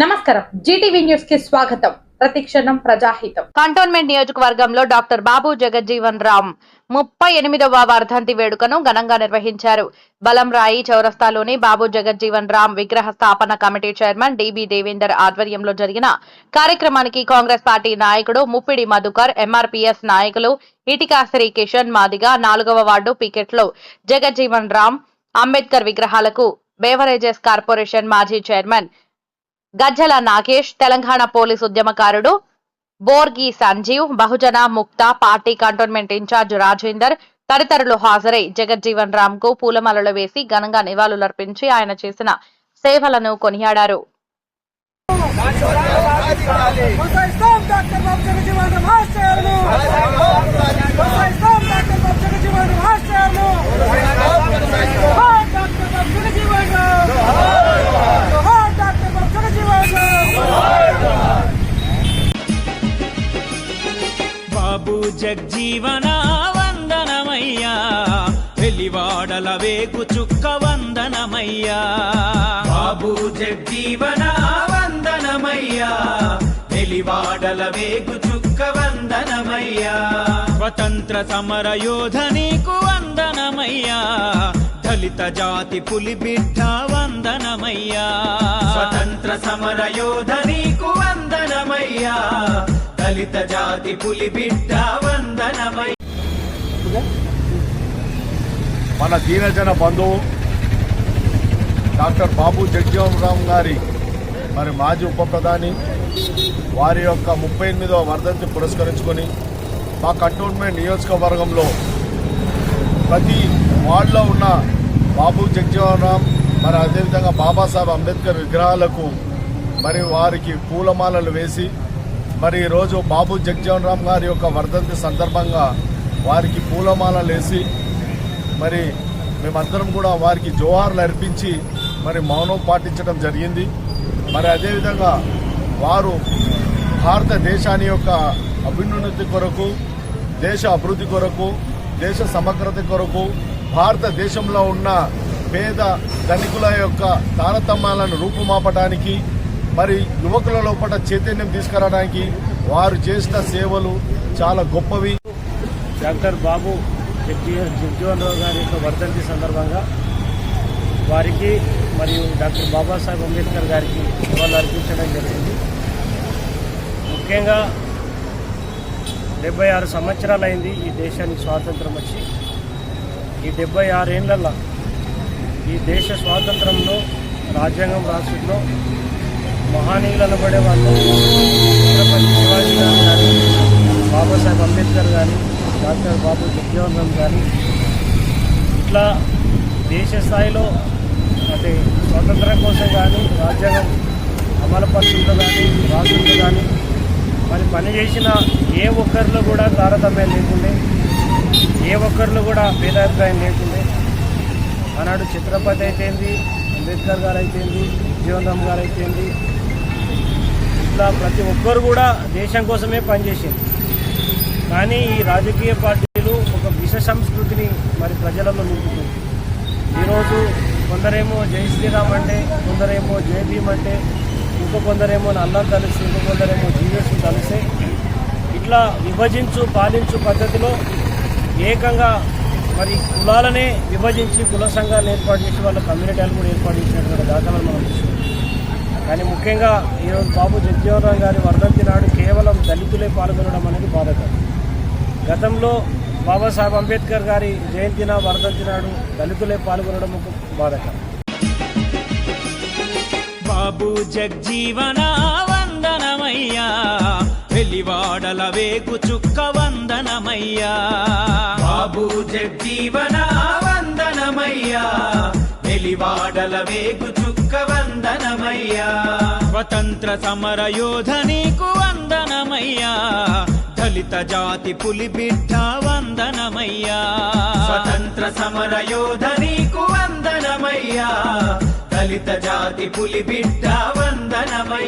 నమస్కారం. జీటీవీ న్యూస్కి స్వాగతం. ప్రతిక్షణం ప్రజాహితం. కంటోన్మెంట్ నియోజకవర్గంలో డాక్టర్ బాబు జగజ్జీవన్ రామ్ ముప్పై ఎనిమిదవ వర్ధంతి వేడుకను ఘనంగా నిర్వహించారు. బలంరాయి చౌరస్తాలోని బాబు జగజ్జీవన్ రామ్ విగ్రహ స్థాపన కమిటీ చైర్మన్ డిబి దేవేందర్ ఆధ్వర్యంలో జరిగిన కార్యక్రమానికి కాంగ్రెస్ పార్టీ నాయకుడు ముప్పిడి మధుకర్ ఎంఆర్పీఎస్ నాయకులు ఇటికాశ్రీ కిషన్ మాదిగా నాలుగవ వార్డు పికెట్లో జగజ్జీవన్ రామ్ అంబేద్కర్ విగ్రహాలకు బేవరేజెస్ కార్పొరేషన్ మాజీ చైర్మన్ గజ్జల నాగేష్ తెలంగాణ పోలీస్ ఉద్యమకారుడు బోర్గి సంజీవ్ బహుజన ముక్త పార్టీ కంటోన్మెంట్ ఇన్ఛార్జ్ రాజేందర్ తదితరులు హాజరై జగజ్జీవన్ రామ్కు పూలమాలలు వేసి ఘనంగా నివాళులర్పించి ఆయన చేసిన సేవలను కొనియాడారు. వెలివాడల వేగు చుక్క వందనమయ్యా. బాబు జగ్జీవన వందనమయ్యా. వెలివాడల వేగు చుక్క వందనమయ్యా. స్వతంత్ర సమర యోధ నీకు వందనమయ్యా. దళిత జాతి పులి బిడ్డ వందనమయ్యా. స్వతంత్ర సమర యోధ నీకు వందనమయ్యా. దళిత జాతి పులి బిడ్డ వందనమయ్యా. మన దీనజన బంధువు డాక్టర్ బాబు జగ్జీవన్ రామ్ గారి మరి మాజీ ఉప ప్రధాని వారి యొక్క ముప్పై ఎనిమిదవ వర్ధంతి పురస్కరించుకొని మా కంటోన్మెంట్ నియోజకవర్గంలో ప్రతి వార్డులో ఉన్న బాబు జగ్జీవన్ రామ్ మరి అదేవిధంగా బాబాసాహెబ్ అంబేద్కర్ విగ్రహాలకు మరి వారికి పూలమాలలు వేసి మరి ఈరోజు బాబు జగ్జీవన్ రామ్ గారి యొక్క వర్ధంతి సందర్భంగా వారికి పూలమాలలు వేసి మరి మేమందరం కూడా వారికి జోహార్లు అర్పించి మరి మౌనం పాటించడం జరిగింది. మరి అదేవిధంగా వారు భారతదేశాన్ని యొక్క అభ్యున్నతి కొరకు దేశ అభివృద్ధి కొరకు దేశ సమగ్రత కొరకు భారతదేశంలో ఉన్న పేద ధనికుల యొక్క తారతమ్యాలను రూపుమాపడానికి మరి యువకుల లోపల చైతన్యం తీసుకురావడానికి వారు చేసిన సేవలు చాలా గొప్పవి. శంకర్ బాబు జగ్జీ జగ్జీవన్ రావు గారి యొక్క వర్ధంతి సందర్భంగా వారికి మరియు డాక్టర్ బాబాసాహెబ్ అంబేద్కర్ గారికి నివాళులు అర్పించడం జరిగింది. ముఖ్యంగా డెబ్బై ఆరు సంవత్సరాలైంది ఈ దేశానికి స్వాతంత్రం వచ్చి ఈ డెబ్బై ఆరేళ్ళలో ఈ దేశ స్వాతంత్రంలో రాజ్యాంగం రాష్ట్రంలో మహానీయులు అనబడే వాళ్ళు ఛత్రపతి శివాజీ గారు కానీ బాబాసాహెబ్ అంబేద్కర్ కానీ డాక్టర్ బాబు జగ్జీవన్ కానీ ఇట్లా దేశ స్థాయిలో అంటే స్వతంత్రం కోసం కానీ రాజ్యాంగం అమలు కానీ రాజులతో కానీ మరి పనిచేసిన ఏ ఒక్కరిలో కూడా తారతమ్యం లేకుండే ఏ ఒక్కరిలో కూడా భేదాభిప్రాయం లేకుండే. ఆనాడు ఛత్రపతి అయితేంది అంబేద్కర్ గారు అయితేంది జీవన్ గారు అయితేంది ఇట్లా ప్రతి ఒక్కరు కూడా దేశం కోసమే పనిచేసింది. కానీ ఈ రాజకీయ పార్టీలు ఒక విష సంస్కృతిని మరి ప్రజలలో నింపుతుంది. ఈరోజు కొందరేమో జై శ్రీరామ్ అంటే కొందరేమో జై భీమ్ అంటే ఇంకో కొందరేమో నల్లం కలిసి ఇంకో కొందరేమో జీవస్ కలిసి ఇట్లా విభజించు పాలించు పద్ధతిలో ఏకంగా మరి కులాలనే విభజించి కుల సంఘాలు ఏర్పాటు చేసి వాళ్ళ కమ్యూనిటీలు కూడా ఏర్పాటు చేసినటువంటి దాఖలను మనం చూస్తున్నాం. కానీ ముఖ్యంగా ఈరోజు బాబు జగ్జీవన్ రామ్ గారి వర్ధంతి నాడు కేవలం దళితులే పాల్గొనడం అనేది బాధకరం. గతంలో బాబాసాహెబ్ అంబేద్కర్ గారి జయంతిన వర్ధంతి నాడు దళితులే పాల్గొనడం ఒక బాధకరం. బాబు జగ్జీవన వందనమయ్యా వెలివాడల వేగు చుక్క వందనమయ్యా. బాబు జగ్జీవన వందనమయ్యా వెలివాడల వేగు చుక్క వందనమయ్యా. స్వతంత్ర సమర యోధ నీకు వందనమయ్యా దళిత జాతి పులి బిడ్డ వందనమయ్యా. స్వతంత్ర సమర యోధ నీకు వందనమయ్యా. దళిత జాతి పులి బిడ్డ వందనమయ్యా.